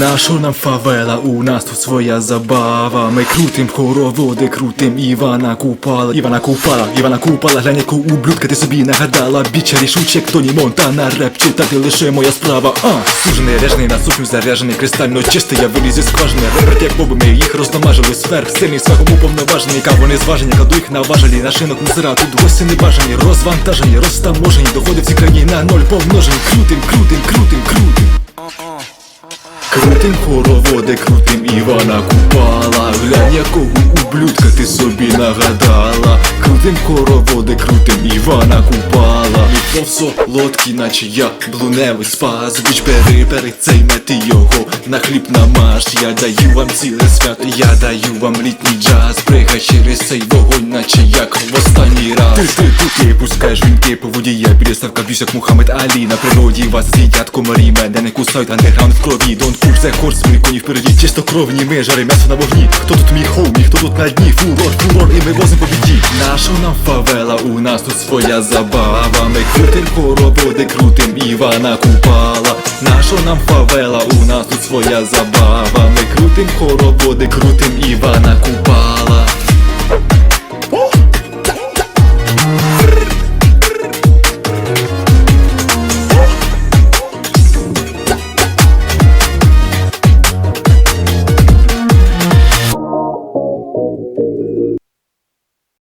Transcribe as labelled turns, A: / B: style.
A: Нащо нам фавела, у нас тут своя забава. Ми крутим хороводи, крутим Івана Купала. Івана Купала, Івана Купала, глянь, яку ублюдка ти собі нагадала. Біча рішуче, як Тоні Монтана, реп читати лише моя справа. А, сужений ряжений, на сушню заряжений, кристально чистий, я виліз із скважини. Репет, як боби, ми їх розномажили сверх. Сильний свахом уповноважений, кого не зважені, кладу їх на важелі. На шинок не зира, тут гості не бажані, розвантажені, розтаможені, доходи в цій країні на ноль помножені. Крутим, крутим, крутим, крутим. Tim horovo dhe крутим Івана Купала. Глянь, якого ублюдка ти собі нагадала. Крутим хороводи, крутим Івана Купала. Мій солодкий, наче я блуневий спас. Біч бери, бери цей мети його на хліб намаж Я даю вам ціле свято, я даю вам літній джаз. Пригай через цей вогонь, наче як в останній раз. Ти, ти, ти, ти пускаєш вінки по воді Я переставка б'юсь, як Мухаммед Алі. На природі вас з'їдять комарі Мене не кусають, андеграунд в крові. Don't push the horse, мій коні впереді Чистокровні ми жарим м'ясо на вогні. Хто тут мій хоумі, хто тут на дні? Фурор, фурор, і ми возим по біді. Наша нам фавела, у нас тут своя забава. Ми крутим хороводи, крутим Івана Купала. Наша нам фавела, у нас тут своя забава. Ми крутим хороводи, крутим Івана Купала